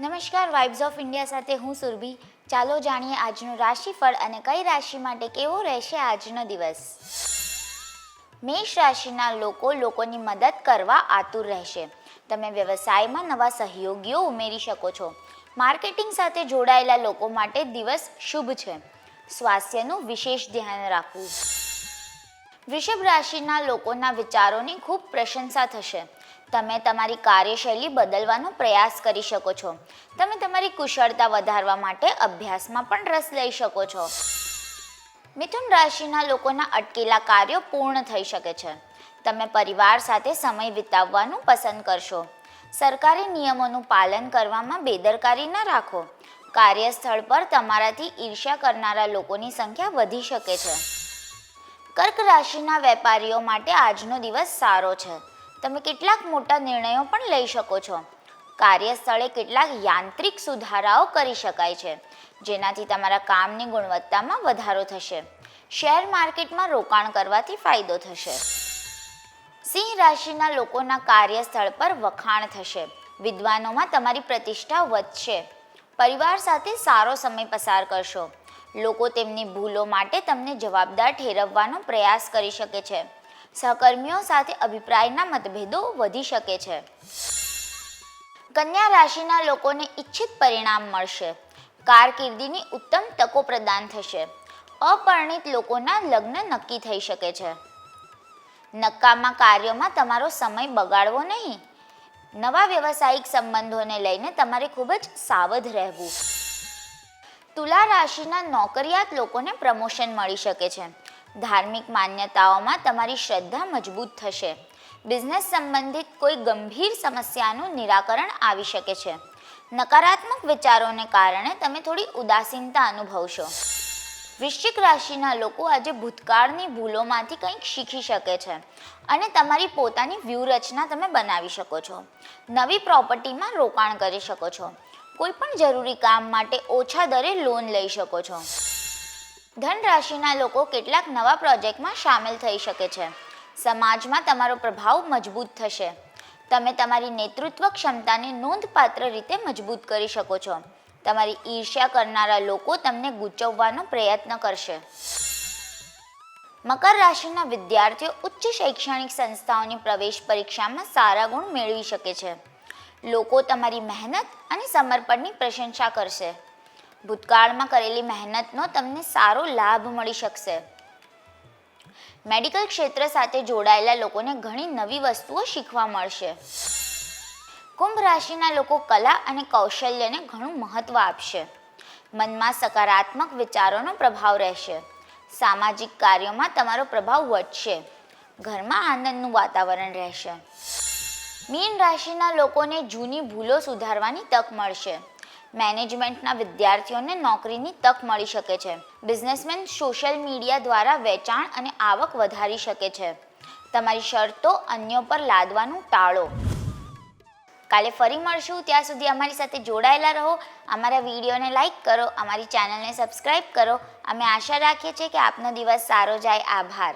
નમસ્કાર vibes of India સાથે હું સુરભી. ચાલો જાણીએ આજનું રાશિફળ અને કઈ રાશિ માટે કેવો રહેશે આજનો દિવસ? મેષ રાશિના લોકો લોકોની મદદ કરવા આતુર રહેશે. તમે વ્યવસાયમાં નવા સહયોગીઓ ઉમેરી શકો છો. માર્કેટિંગ સાથે જોડાયેલા લોકો માટે દિવસ શુભ છે. સ્વાસ્થ્યનું વિશેષ ધ્યાન રાખવું. વૃષભ રાશિના લોકોના વિચારોની ખૂબ પ્રશંસા થશે. તમે તમારી કાર્યશૈલી બદલવાનો પ્રયાસ કરી શકો છો. તમે તમારી કુશળતા વધારવા માટે અભ્યાસમાં પણ રસ લઈ શકો છો. મિથુન રાશિના લોકોના અટકેલા કાર્યો પૂર્ણ થઈ શકે છે. તમે પરિવાર સાથે સમય વિતાવવાનું પસંદ કરશો. સરકારી નિયમોનું પાલન કરવામાં બેદરકારી ન રાખો. કાર્યસ્થળ પર તમારાથી ઈર્ષ્યા કરનારા લોકોની સંખ્યા વધી શકે છે. કર્ક રાશિના વેપારીઓ માટે આજનો દિવસ સારો છે. તમે કેટલાક મોટા નિર્ણયો પણ લઈ શકો છો. કાર્યસ્થળે કેટલાક યાંત્રિક સુધારાઓ કરી શકાય છે, જેનાથી તમારા કામની ગુણવત્તામાં વધારો થશે. શેર માર્કેટમાં રોકાણ કરવાથી ફાયદો થશે. સિંહ રાશિના લોકોના કાર્યસ્થળ પર વખાણ થશે. વિદ્વાનોમાં તમારી પ્રતિષ્ઠા વધશે. પરિવાર સાથે સારો સમય પસાર કરશો. લોકો તેમની ભૂલો માટે તમને જવાબદાર ઠેરવવાનો પ્રયાસ કરી શકે છે. સહકર્મીઓ સાથે અભિપ્રાયના મતભેદો વધી શકે છે. કન્યા રાશિના લોકોને ઈચ્છિત પરિણામ મળશે. કારકિર્દીની ઉત્તમ તકો પ્રદાન થશે. અપરિણિત લોકોના લગ્ન નક્કી થઈ શકે છે. નક્કામાં કાર્યોમાં તમારો સમય બગાડવો નહીં. નવા વ્યવસાયિક સંબંધોને લઈને તમારે ખૂબ જ સાવધ રહેવું. તુલા રાશિના નોકરિયાત લોકોને પ્રમોશન મળી શકે છે. ધાર્મિક માન્યતાઓમાં તમારી શ્રદ્ધા મજબૂત થશે. બિઝનેસ સંબંધિત કોઈ ગંભીર સમસ્યાનું નિરાકરણ આવી શકે છે. નકારાત્મક વિચારોને કારણે તમે થોડી ઉદાસીનતા અનુભવશો. વૃશ્ચિક રાશિના લોકો આજે ભૂતકાળની ભૂલોમાંથી કંઈક શીખી શકે છે અને તમારી પોતાની વ્યૂહરચના તમે બનાવી શકો છો. નવી પ્રોપર્ટીમાં રોકાણ કરી શકો છો. કોઈ પણ જરૂરી કામ માટે ઓછા દરે લોન લઈ શકો છો. ધન રાશિના લોકો કેટલાક નવા પ્રોજેક્ટમાં સામેલ થઈ શકે છે. સમાજમાં તમારો પ્રભાવ મજબૂત થશે. તમે તમારી નેતૃત્વ ક્ષમતાને નોંધપાત્ર રીતે મજબૂત કરી શકો છો. તમારી ઈર્ષ્યા કરનારા લોકો તમને ગૂંચવવાનો પ્રયત્ન કરશે. મકર રાશિના વિદ્યાર્થીઓ ઉચ્ચ શૈક્ષણિક સંસ્થાઓની પ્રવેશ પરીક્ષામાં સારા ગુણ મેળવી શકે છે. લોકો તમારી મહેનત અને સમર્પણની પ્રશંસા કરશે. ભૂતકાળમાં કરેલી મહેનતનો તમને સારો લાભ મળી શકશે. મેડિકલ ક્ષેત્ર સાથે જોડાયેલા લોકોને ઘણી નવી વસ્તુઓ શીખવા મળશે. કુંભ રાશિના લોકો કલા અને કૌશલ્યને ઘણું મહત્વ આપશે. મનમાં સકારાત્મક વિચારોનો પ્રભાવ રહેશે. સામાજિક કાર્યોમાં તમારો પ્રભાવ વધશે. ઘરમાં આનંદનું વાતાવરણ રહેશે. મીન રાશિના લોકોને જૂની ભૂલો સુધારવાની તક મળશે. મેનેજમેન્ટના વિદ્યાર્થીઓને નોકરીની તક મળી શકે છે. બિઝનેસમેન સોશિયલ મીડિયા દ્વારા વેચાણ અને આવક વધારી શકે છે. તમારી શરતો અન્યો પર લાદવાનું ટાળો. કાલે ફરી મળશું. ત્યાં સુધી અમારી સાથે જોડાયેલા રહો. અમારા વિડીયોને લાઈક કરો. અમારી ચેનલને સબસ્ક્રાઈબ કરો. અમે આશા રાખીએ છીએ કે આપનો દિવસ સારો જાય. આભાર.